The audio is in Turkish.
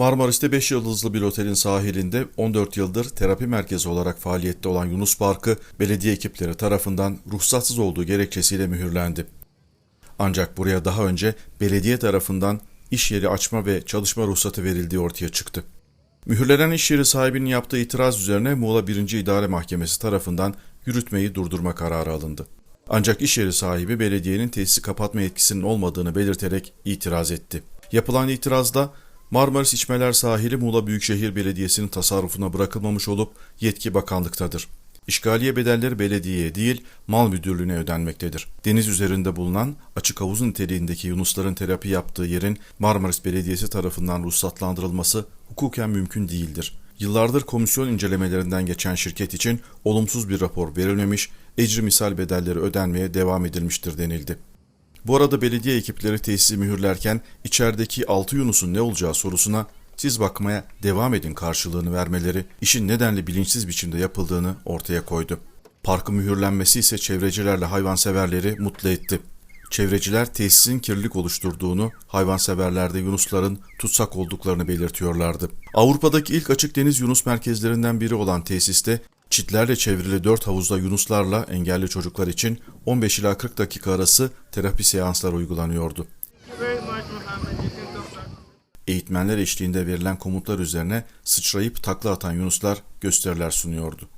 Marmaris'te 5 yıldızlı bir otelin sahilinde 14 yıldır terapi merkezi olarak faaliyette olan Yunus Parkı belediye ekipleri tarafından ruhsatsız olduğu gerekçesiyle mühürlendi. Ancak buraya daha önce belediye tarafından iş yeri açma ve çalışma ruhsatı verildiği ortaya çıktı. Mühürlenen iş yeri sahibinin yaptığı itiraz üzerine Muğla 1. İdare Mahkemesi tarafından yürütmeyi durdurma kararı alındı. Ancak iş yeri sahibi belediyenin tesisi kapatma yetkisinin olmadığını belirterek itiraz etti. Yapılan itirazda Marmaris İçmeler Sahili Muğla Büyükşehir Belediyesi'nin tasarrufuna bırakılmamış olup yetki bakanlıktadır. İşgaliye bedelleri belediyeye değil mal müdürlüğüne ödenmektedir. Deniz üzerinde bulunan açık havuz niteliğindeki yunusların terapi yaptığı yerin Marmaris Belediyesi tarafından ruhsatlandırılması hukuken mümkün değildir. Yıllardır komisyon incelemelerinden geçen şirket için olumsuz bir rapor verilmemiş, ecri misal bedelleri ödenmeye devam edilmiştir denildi. Bu arada belediye ekipleri tesisi mühürlerken içerideki 6 Yunus'un ne olacağı sorusuna siz bakmaya devam edin karşılığını vermeleri işin nedenli bilinçsiz biçimde yapıldığını ortaya koydu. Parkın mühürlenmesi ise çevrecilerle hayvanseverleri mutlu etti. Çevreciler tesisin kirlilik oluşturduğunu, hayvanseverlerde yunusların tutsak olduklarını belirtiyorlardı. Avrupa'daki ilk açık deniz yunus merkezlerinden biri olan tesiste çitlerle çevrili 4 havuzda yunuslarla engelli çocuklar için 15 ila 40 dakika arası terapi seansları uygulanıyordu. Eğitmenler eşliğinde verilen komutlar üzerine sıçrayıp takla atan yunuslar gösteriler sunuyordu.